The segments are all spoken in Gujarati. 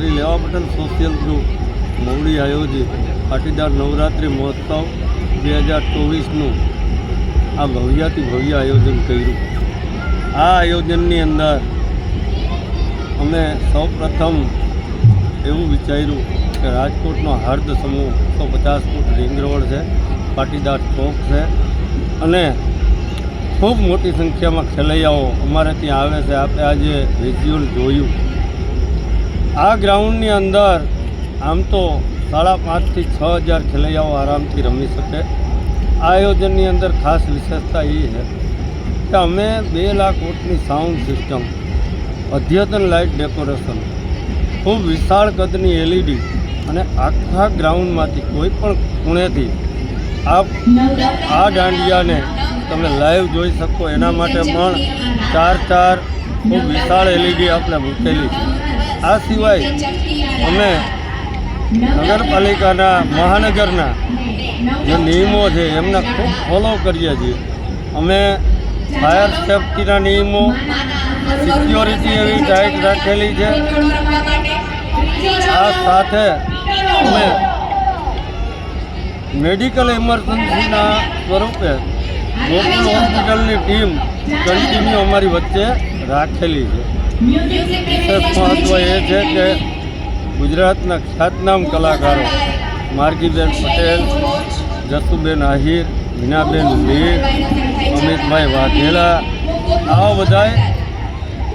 શ્રી લેવા પટેલ સોશિયલ ગ્રુપ મોવડી આયોજિત, પાટીદાર નવરાત્રિ મહોત્સવ બે હજાર ચોવીસનું આ ભવ્યાથી ભવ્ય આયોજન કર્યું. આ આયોજનની અંદર અમે સૌ પ્રથમ એવું વિચાર્યું કે રાજકોટનો હાર્દ સમૂહ સો પચાસ ફૂટ રિંગ રોડ છે, પાટીદાર ચોક છે અને ખૂબ મોટી સંખ્યામાં ખેલૈયાઓ અમારે ત્યાં આવે છે. આપણે આજે વિઝ્યુઅલ જોયું. આ ગ્રાઉન્ડની અંદર આમ તો સાડા પાંચથી છ હજાર ખેલૈયાઓ આરામથી રમી શકે. આ આયોજનની અંદર ખાસ વિશેષતા એ છે કે અમે બે લાખ વોટની સાઉન્ડ સિસ્ટમ, અદ્યતન લાઇટ ડેકોરેશન, ખૂબ વિશાળ કદની એલઈડી અને આખા ગ્રાઉન્ડમાંથી કોઈ પણ ખૂણેથી આ આ દાંડિયાને તમે લાઈવ જોઈ શકો. એના માટે પણ ચાર ચાર ખૂબ વિશાળ એલઈડી આપણે મૂકેલી છે. આ સિવાય અમે નગરપાલિકાના મહાનગરના જે નિયમો છે એમને ખૂબ ફોલો કરીએ છીએ. અમે ફાયર સેફટીના નિયમો સિક્યોરિટી એવી ટાઈટ રાખેલી છે. આ સાથે અમે મેડિકલ ઇમરજન્સીના સ્વરૂપે લોકલ હોસ્પિટલની ટીમ કન્ટિન્યુ અમારી વચ્ચે રાખેલી છે. વિશેષ મહત્ત્વ એ છે કે ગુજરાતના ખ્યાતનામ કલાકારો માર્ગીબેન પટેલ, જસુબેન આહિર હિનાબેન મીર, અમિતભાઈ વાઘેલા, આવા બધાએ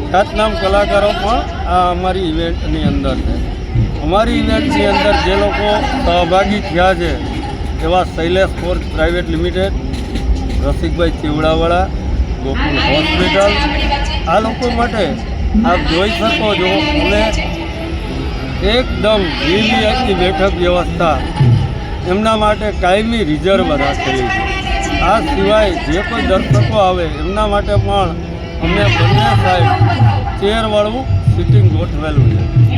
ખ્યાતનામ કલાકારો પણ આ અમારી ઇવેન્ટની અંદર છે. અમારી ઇવેન્ટની અંદર જે લોકો સહભાગી થયા છે એવા Shailesh force private limited, Rasikbhai ચીવડાવાળા, Gokul hospital, આ લોકો માટે આપ જોઈ શકો છો, અમે એકદમ વીવીઆઈપી બેઠક વ્યવસ્થા એમના માટે કાયમી રિઝર્વ રાખેલી છે. આ સિવાય જે કોઈ દર્શકો આવે, એમના માટે પણ અમે બંને સાહેબ ચેરવાળું સિટિંગ ગોઠવેલું છે.